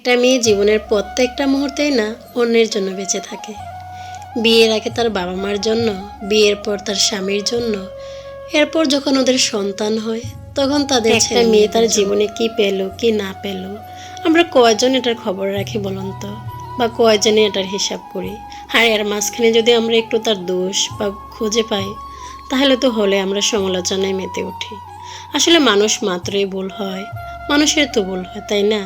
একটা মেয়ে জীবনের প্রত্যেকটা মুহূর্তেই না অন্যের জন্য বেঁচে থাকে। বিয়ের আগে তার বাবা মার জন্য বিয়ের পর তার স্বামীর জন্য এরপর যখন ওদের সন্তান হয় তখন তাদের একটা মেয়ে তার জীবনে কি পেল কি না পেল আমরা কয়জন এটার খবর রাখি বলুন তো? বা কয়জনে এটার হিসাব করি? আর এর মাঝখানে যদি আমরা একটু তার দোষ বা খুঁজে পাই তাহলে তো হলে আমরা সমালোচনায় মেতে উঠি। আসলে মানুষ মাত্রই ভুল হয়। মানুষের তো ভুল হয়, তাই না?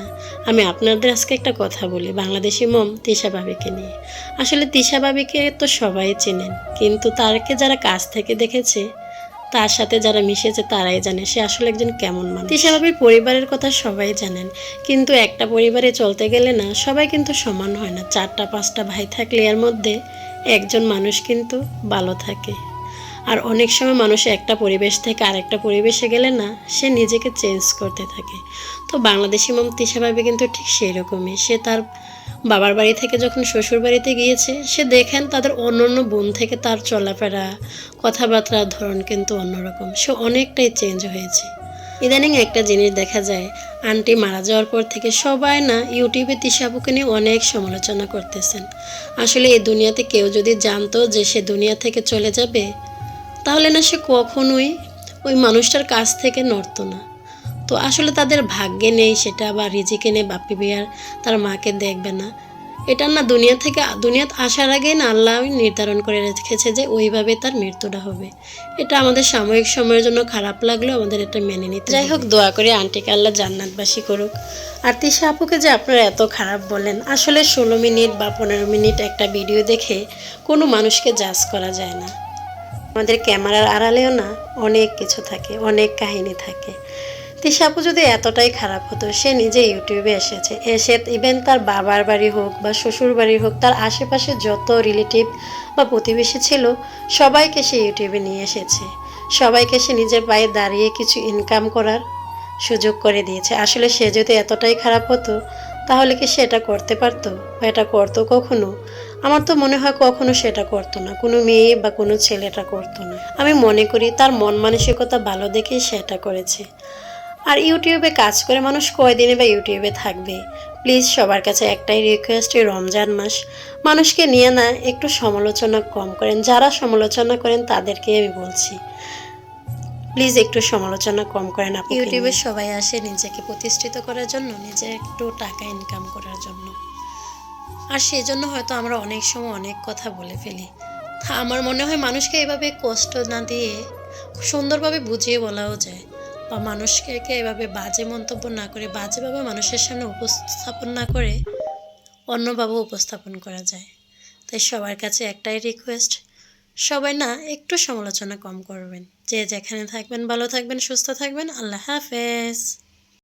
আমি আপনাদের আজকে একটা কথা বলি, বাংলাদেশি মম তিশা বাবিকে নিয়ে। আসলে তিশা বাবিকে তো সবাই চেনেন, কিন্তু তারকে যারা কাছ থেকে দেখেছে, তার সাথে যারা মিশেছে, তারাই জানে সে আসলে একজন কেমন মানুষ। তিশা বাবির পরিবারের কথা সবাই জানেন, কিন্তু একটা পরিবারে চলতে গেলে না, সবাই কিন্তু সমান হয় না। চারটা, পাঁচটা ভাই থাকলে এর মধ্যে একজন মানুষ কিন্তু ভালো থাকে। আর অনেক সময় মানুষ একটা পরিবেশ থেকে আরেকটা পরিবেশে গেলে না, সে নিজেকে চেঞ্জ করতে থাকে। তো বাংলাদেশি মম তিশা ভাবি কিন্তু ঠিক সেই রকমই সে তার বাবার বাড়ি থেকে যখন শ্বশুর বাড়িতে গিয়েছে, সে দেখেন তাদের অন্য অন্য বোন থেকে তার চলাফেরা, কথাবার্তার ধরন কিন্তু অন্যরকম। সে অনেকটাই চেঞ্জ হয়েছে। ইদানিং একটা জিনিস দেখা যায়, আন্টি মারা যাওয়ার পর থেকে সবাই না ইউটিউবে তিশাবুকে নিয়ে অনেক সমালোচনা করতেছেন। আসলে এই দুনিয়াতে কেউ যদি জানতো যে সে দুনিয়া থেকে চলে যাবে তাহলে না সে কখনোই ওই মানুষটার কাছ থেকে নড়তো না। তো আসলে তাদের ভাগ্যে নেই সেটা বা রিজিকে নেই বাপ্পি বিয়ার তার মাকে দেখবে না। এটা না দুনিয়া থেকে, দুনিয়াত আসার আগে না আল্লাহ নির্ধারণ করে রেখেছে যে ওইভাবে তার মৃত্যুটা হবে। এটা আমাদের সাময়িক সময়ের জন্য খারাপ লাগলেও আমাদের এটা মেনে নিতে যাই হোক, দোয়া করে আন্টিকে আল্লাহ জান্নাতবাসী করুক। আর তিশা আপুকে যে আপনারা এত খারাপ বলেন, আসলে ষোলো মিনিট বা পনেরো মিনিট একটা ভিডিও দেখে কোনো মানুষকে জাজ করা যায় না। আমাদের ক্যামেরার আড়ালেও না অনেক কিছু থাকে, অনেক কাহিনী থাকে। তিশাপু যদি এতটাই খারাপ হতো, সে নিজে ইউটিউবে এসেছে। এসে ইভেন তার বাবার বাড়ি হোক বা শ্বশুর বাড়ি হোক, তার আশেপাশে যত রিলেটিভ বা প্রতিবেশী ছিল, সবাইকে সে ইউটিউবে নিয়ে এসেছে। সবাইকে সে নিজের পায়ে দাঁড়িয়ে কিছু ইনকাম করার সুযোগ করে দিয়েছে। আসলে সে যদি এতটাই খারাপ হতো, তাহলে কি সে এটা করতে পারতো? বা এটা করতো কখনো? আমার তো মনে হয় কখনো সেটা করতো না কোনো মেয়ে বা কোনো ছেলেটা করতো না। আমি মনে করি তার মন মানসিকতা ভালো দেখেই সেটা করেছে। আর ইউটিউবে কাজ করে মানুষ কয়দিনে বা ইউটিউবে থাকবে? প্লিজ সবার কাছে একটাই রিকোয়েস্ট এই রমজান মাস। মানুষকে নিয়ে না একটু সমালোচনা কম করেন। যারা সমালোচনা করেন তাদেরকে আমি বলছি প্লিজ একটু সমালোচনা কম করেন আপনি ইউটিউবে সবাই আসে নিজেকে প্রতিষ্ঠিত করার জন্য নিজে একটু টাকা ইনকাম করার জন্য। আর সেই জন্য হয়তো আমরা অনেক সময় অনেক কথা বলে ফেলি। আমার মনে হয় মানুষকে এভাবে কষ্ট না দিয়ে সুন্দরভাবে বুঝিয়ে বলাও যায় বা মানুষকে এভাবে বাজে মন্তব্য না করে বাজেভাবে মানুষের সামনে উপস্থাপন না করে অন্যভাবে উপস্থাপন করা যায়। তাই সবার কাছে একটাই রিকোয়েস্ট সবাই না একটু সমালোচনা কম করবেন। যে যেখানে থাকবেন, ভালো থাকবেন, সুস্থ থাকবেন, আল্লাহ হাফেজ।